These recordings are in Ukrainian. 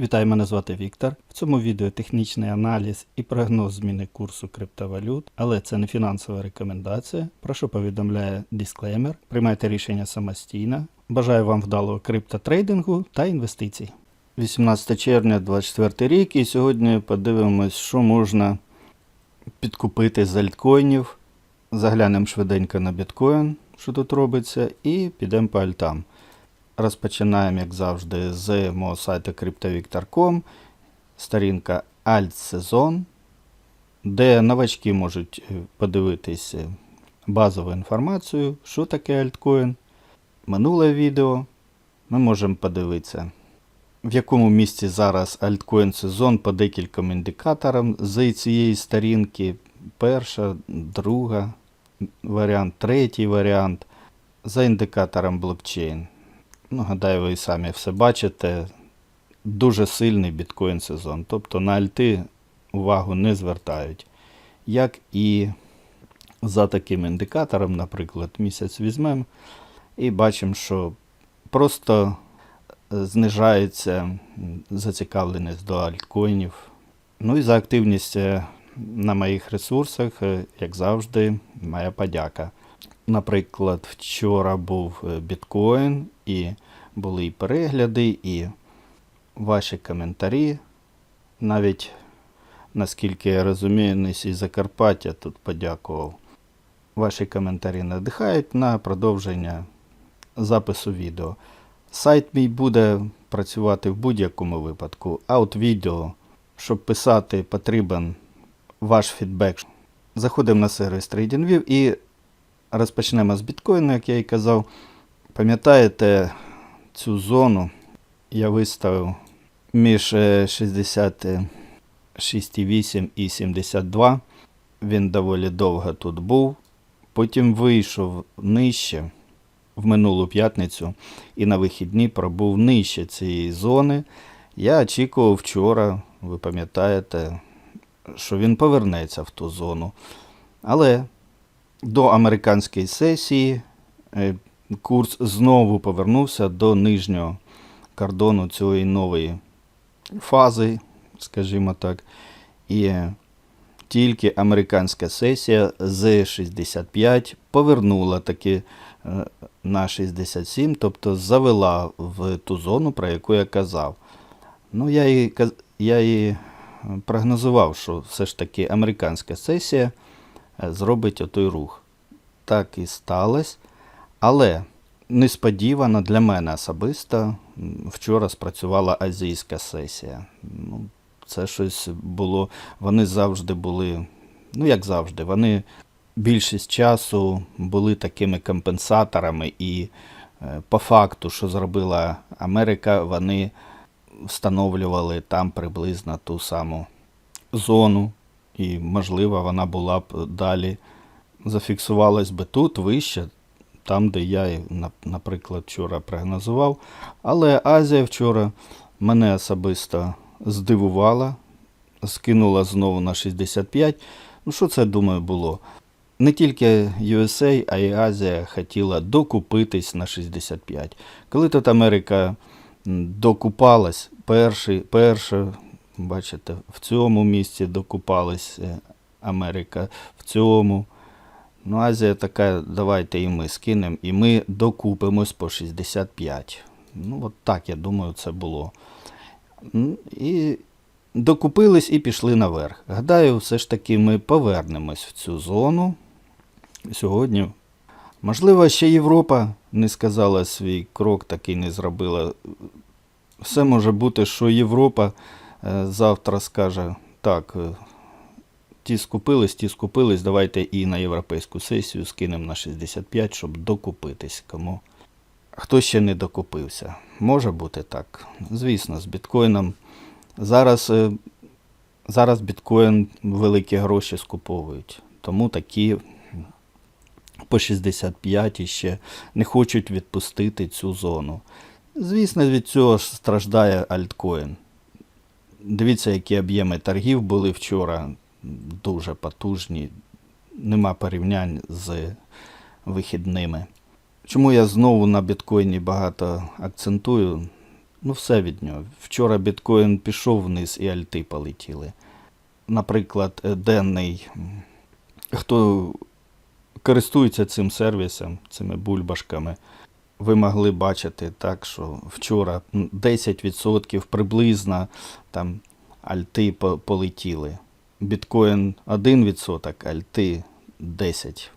Вітаю, мене звати Віктор. В цьому відео технічний аналіз і прогноз зміни курсу криптовалют, але це не фінансова рекомендація. Прошу повідомляє дисклеймер. Приймайте рішення самостійно. Бажаю вам вдалого криптотрейдингу та інвестицій. 18 червня 2024 рік, і сьогодні подивимось, що можна підкупити з альткоїнів. Заглянемо швиденько на біткоін, що тут робиться, і підемо по альтам. Розпочинаємо, як завжди, з мого сайту CryptoVictor.com, сторінка Альтсезон, де новачки можуть е, подивитись е, базову інформацію, що таке альткоін. Минуле відео ми можемо подивитися, в якому місці зараз альткоін сезон по декільком індикаторам з цієї сторінки. Перша, друга варіант, третій варіант за індикатором блокчейн. Ну, гадаю, ви і самі все бачите. Дуже сильний біткоін сезон. Тобто на альти увагу не звертають. Як і за таким індикатором, наприклад, місяць візьмемо і бачимо, що просто е, знижається зацікавленість до альткоїнів. Ну і за активність е, на моїх ресурсах, е, як завжди, моя подяка. Наприклад, вчора був біткоін, і були і перегляди, і ваші коментарі. Навіть, наскільки я розумію, Несі Закарпаття тут подякував. Ваші коментарі надихають на продовження запису відео. Сайт мій буде працювати в будь-якому випадку, а от відео, щоб писати, потрібен ваш фідбек. Заходимо на сервіс TradingView і розпочнемо з біткоїну, як я і казав. Пам'ятаєте цю зону я виставив між е, 66,8 і 72. Він доволі довго тут був. Потім вийшов нижче в минулу п'ятницю і на вихідні пробув нижче цієї зони. Я очікував вчора, ви пам'ятаєте, що він повернеться в ту зону. Але до американської сесії е, курс знову повернувся до нижнього кордону цієї нової фази, скажімо так. І тільки американська сесія з 65 повернула таки е, на 67, тобто завела в ту зону, про яку я казав. Ну, я і, я і прогнозував, що все ж таки американська сесія е, зробить отой рух. Так і сталося. Але несподівано для мене особисто вчора спрацювала азійська сесія. Ну, це щось було. Вони завжди були, ну як завжди, вони більшість часу були такими компенсаторами, і е, по факту, що зробила Америка, вони встановлювали там приблизно ту саму зону, і, можливо, вона була б далі зафіксувалась би тут вище, там, де я, наприклад, вчора прогнозував. Але Азія вчора мене особисто здивувала, скинула знову на 65. Ну, що це, думаю, було? Не тільки USA, а й Азія хотіла докупитись на 65. Коли тут Америка докупалась, перший, перша, бачите, в цьому місці докупалась е, Америка, в цьому. Ну, Азія така, давайте і ми скинемо, і ми докупимось по 65. Ну, от так, я думаю, це було. І докупились і пішли наверх. Гадаю, все ж таки ми повернемось в цю зону сьогодні. Можливо, ще Європа не сказала свій крок, такий не зробила. Все може бути, що Європа е, завтра скаже, так, е, ті скупились, ті скупились, давайте і на європейську сесію скинемо на 65, щоб докупитись кому. Хто ще не докупився? Може бути так. Звісно, з біткоїном. Зараз, е, зараз біткоін великі гроші скуповують. Тому такі по 65 іще не хочуть відпустити цю зону. Звісно, від цього страждає альткоін. Дивіться, які об'єми торгів були вчора. Дуже потужні. Нема порівнянь з вихідними. Чому я знову на біткоїні багато акцентую? Ну, все від нього. Вчора біткоін пішов вниз і альти полетіли. Наприклад, денний. Хто користується цим сервісом, цими бульбашками, ви могли бачити так, що вчора 10% приблизно там альти полетіли. Біткоін 1%, альти 10%.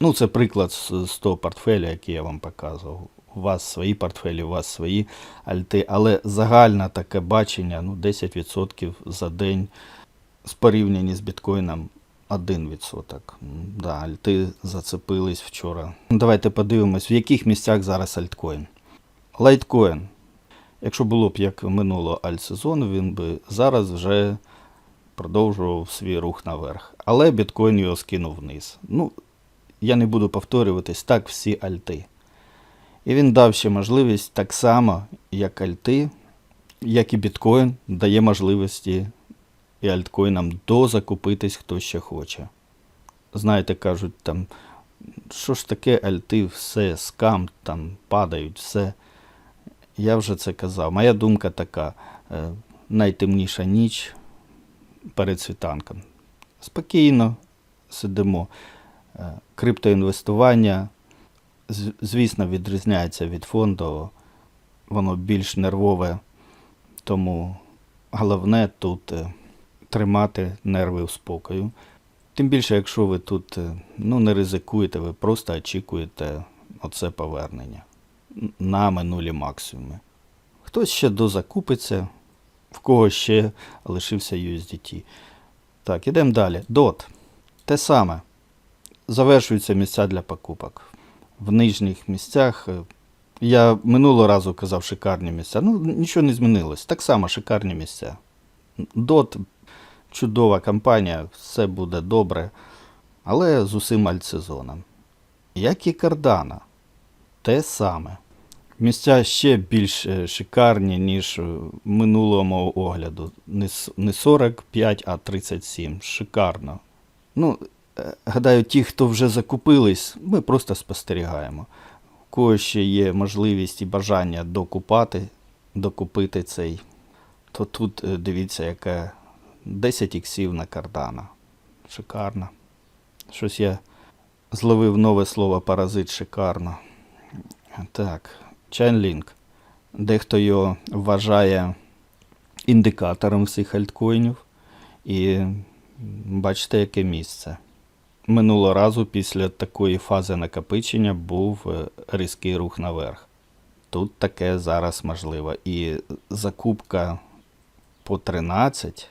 Ну, це приклад з, того портфеля, який я вам показував. У вас свої портфелі, у вас свої альти, але загальне таке бачення ну, 10% за день з порівнянні з біткоїном 1%. Да, альти зацепились вчора. Давайте подивимось, в яких місцях зараз альткоін. Лайткоін. Якщо було б як минуло альтсезон, він би зараз вже продовжував свій рух наверх. Але біткоін його скинув вниз. Ну, я не буду повторюватись, так всі альти. І він дав ще можливість так само, як альти, як і біткоін, дає можливості і альткоїнам дозакупитись, хто ще хоче. Знаєте, кажуть, там, що ж таке альти, все, скам, там падають, все. Я вже це казав. Моя думка така: е, найтемніша ніч перед світанком. Спокійно сидимо. Е, Криптоінвестування, звісно, відрізняється від фондового. Воно більш нервове, тому головне тут е, тримати нерви в спокою. Тим більше, якщо ви тут е, ну, не ризикуєте, ви просто очікуєте оце повернення на минулі максимуми. Хтось ще дозакупиться, в кого ще лишився USDT. Так, ідемо далі. DOT. Те саме. Завершуються місця для покупок. В нижніх місцях. е, Я минулого разу казав шикарні місця. Ну, нічого не змінилось. Так само шикарні місця. DOT чудова компанія, все буде добре, але з усім альтсезоном. Як і Cardano. Те саме. Місця ще більш е, шикарні, ніж е, минулого огляду. Не 45, а 37. Шикарно. Ну, е, гадаю, ті, хто вже закупились, ми просто спостерігаємо. У кого ще є можливість і бажання докупати, докупити цей, то тут е, дивіться, яке 10 іксів на кардана. Шикарно. Щось я зловив нове слово паразит шикарно. Так, Chainlink. Дехто його вважає індикатором всіх альткоїнів. І бачите, яке місце. Минулого разу після такої фази накопичення був е, різкий рух наверх. Тут таке зараз можливо. І закупка по 13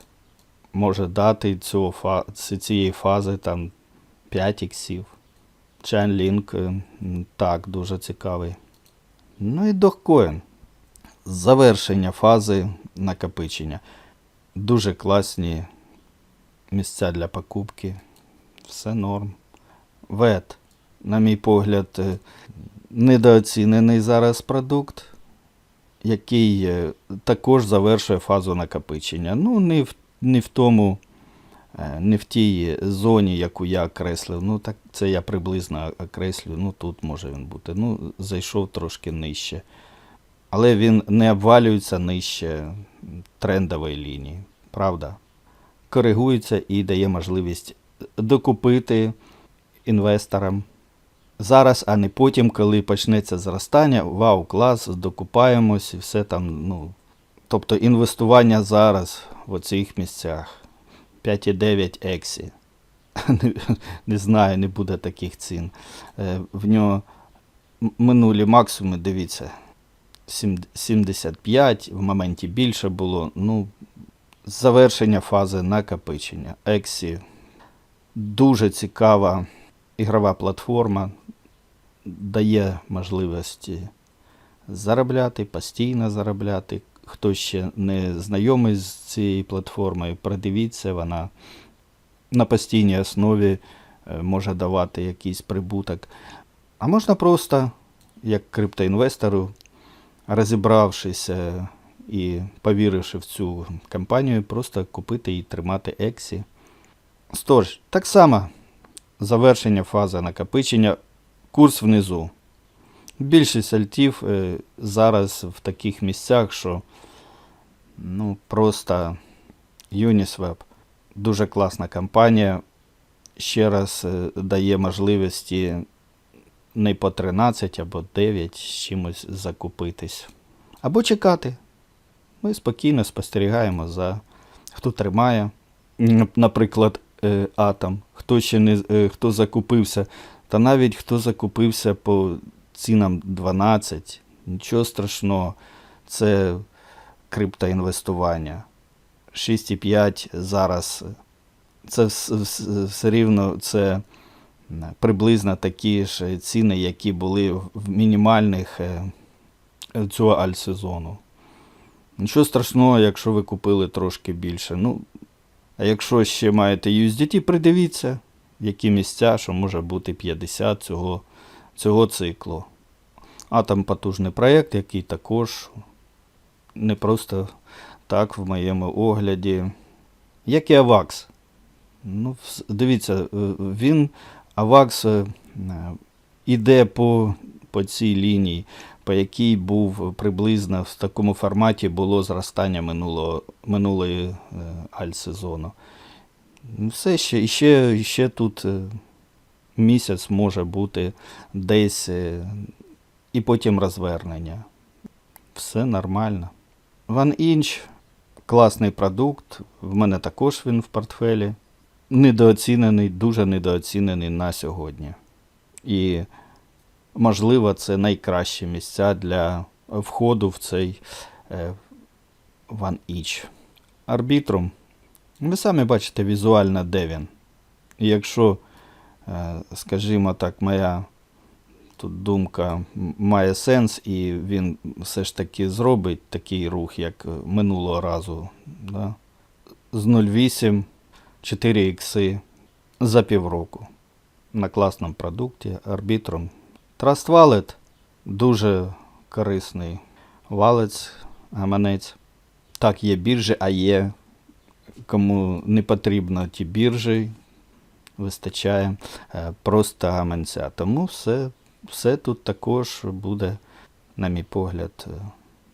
може дати цього цієї фази там 5 іксів. Chainlink, е, так, дуже цікавий. Ну і Dogecoin. Завершення фази накопичення. Дуже класні місця для покупки. Все норм. Вет, на мій погляд, е, недооцінений зараз продукт, який е, також завершує фазу накопичення. Ну, не в, не в тому, не в тій зоні, яку я окреслив. Ну, так це я приблизно окреслю. Ну, тут може він бути. Ну, зайшов трошки нижче. Але він не обвалюється нижче трендової лінії. Правда? Коригується і дає можливість докупити інвесторам зараз, а не потім, коли почнеться зростання. Вау, клас, докупаємось і все там. Ну, тобто інвестування зараз в оцих місцях 5,9 ексі. Не, не знаю, не буде таких цін. Е, В нього минулі максимуми, дивіться, 75, в моменті більше було. Ну, завершення фази накопичення. Ексі дуже цікава ігрова платформа, дає можливості заробляти, постійно заробляти. Хто ще не знайомий з цією платформою, придивіться, вона на постійній основі е, може давати якийсь прибуток. А можна просто, як криптоінвестору, розібравшись е, і повіривши в цю компанію, просто купити і тримати Ексі. Тож, так само завершення фази накопичення, курс внизу. Більшість альтів е, зараз в таких місцях, що ну, просто Uniswap дуже класна компанія. Ще раз е, дає можливості не по 13 або 9 з чимось закупитись. Або чекати. Ми спокійно спостерігаємо за хто тримає. Наприклад, е, Атом, хто ще не е, хто закупився, та навіть хто закупився по цінам 12, нічого страшного, це криптоінвестування. 6,5 зараз це вс- вс- все рівно це приблизно такі ж ціни, які були в- мінімальних е, цього альтсезону. Нічого страшного, якщо ви купили трошки більше. Ну, а якщо ще маєте USDT, придивіться, які місця, що може бути 50 цього, цього циклу. А там потужний проєкт, який також не просто так в моєму огляді. Як і AVAX. Ну, дивіться, е, він AVAX е, іде по, по цій лінії, по якій був приблизно в такому форматі було зростання минулого, минулої е, альт-сезону. Ну, Все ще, ще, і ще тут місяць може бути десь е, і потім розвернення. Все нормально. OneInch класний продукт. В мене також він в портфелі. Недооцінений, дуже недооцінений на сьогодні. І, можливо, це найкращі місця для входу в цей е, OneInch. Арбітрум. Ви самі бачите візуально, де він. Якщо, скажімо так, моя тут думка має сенс, і він все ж таки зробить такий рух, як е, минулого разу. Да? З 0,8 4 ікси за півроку на класному продукті арбітром. Trust Wallet дуже корисний валець, гаманець. Так, є біржі, а є кому не потрібно ті біржі, вистачає е, просто гаманця. Тому все, все тут також буде, на мій погляд, е,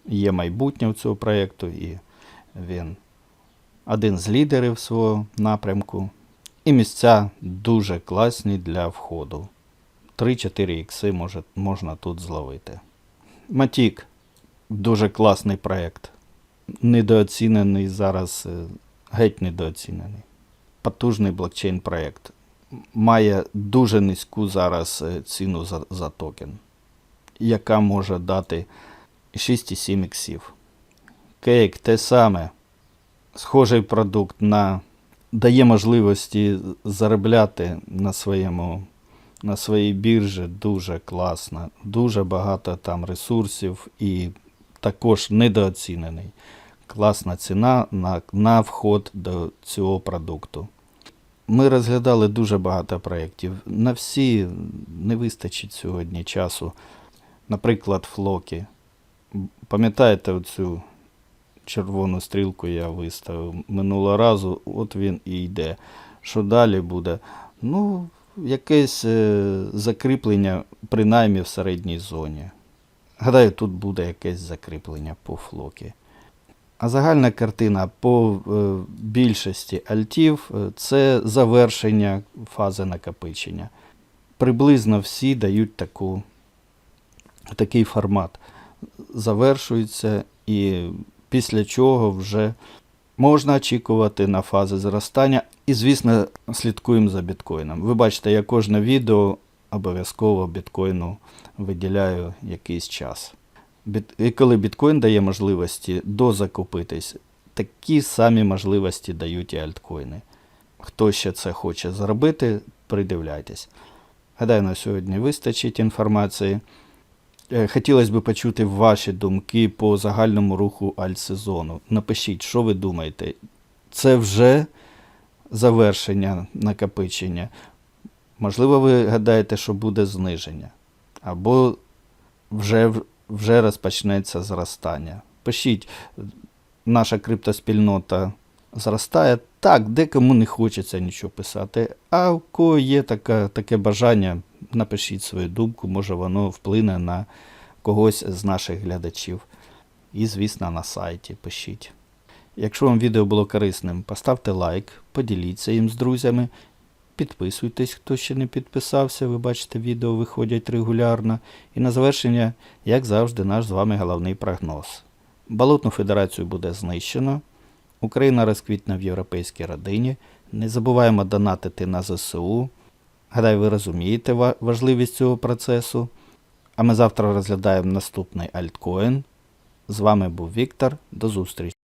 є майбутнє у цього проєкту, і він один з лідерів свого напрямку. І місця дуже класні для входу. 3-4 ікси може, можна тут зловити. Матік дуже класний проєкт. Недооцінений зараз, е, геть недооцінений. Потужний блокчейн проєкт. Має дуже низьку зараз е, ціну за, за токен, яка може дати 6,7 іксів. Кейк те саме. Схожий продукт на дає можливості заробляти на своєму на своїй біржі дуже класно. Дуже багато там ресурсів і також недооцінений. Класна ціна на, на вход до цього продукту. Ми розглядали дуже багато проєктів. На всі не вистачить сьогодні часу. Наприклад, флоки. Пам'ятаєте оцю червону стрілку я виставив минулого разу, от він і йде. Що далі буде? Ну, якесь е, закріплення, принаймні в середній зоні. Гадаю, тут буде якесь закріплення по флокі. А загальна картина по е, більшості альтів е, це завершення фази накопичення. Приблизно всі дають таку, такий формат. Завершується і після чого вже можна очікувати на фази зростання. І, звісно, слідкуємо за біткоїном. Ви бачите, я кожне відео обов'язково біткоїну виділяю якийсь час. І коли біткоін дає можливості дозакупитись, такі самі можливості дають і альткоїни. Хто ще це хоче зробити, придивляйтесь. Гадаю, на сьогодні вистачить інформації. Е, Хотілося б почути ваші думки по загальному руху альтсезону. Напишіть, що ви думаєте. Це вже завершення накопичення. Можливо, ви гадаєте, що буде зниження. Або вже, вже розпочнеться зростання. Пишіть, наша криптоспільнота зростає. Так, декому не хочеться нічого писати, а у кого є така, таке бажання, напишіть свою думку, може воно вплине на когось з наших глядачів. І, звісно, на сайті пишіть. Якщо вам відео було корисним, поставте лайк, поділіться їм з друзями, підписуйтесь, хто ще не підписався. Ви бачите, відео виходять регулярно. І на завершення, як завжди, наш з вами головний прогноз. Болотну федерацію буде знищено. Україна розквітне в європейській родині. Не забуваємо донатити на ЗСУ. Гадаю, ви розумієте важливість цього процесу. А ми завтра розглядаємо наступний альткоін. З вами був Віктор. До зустрічі!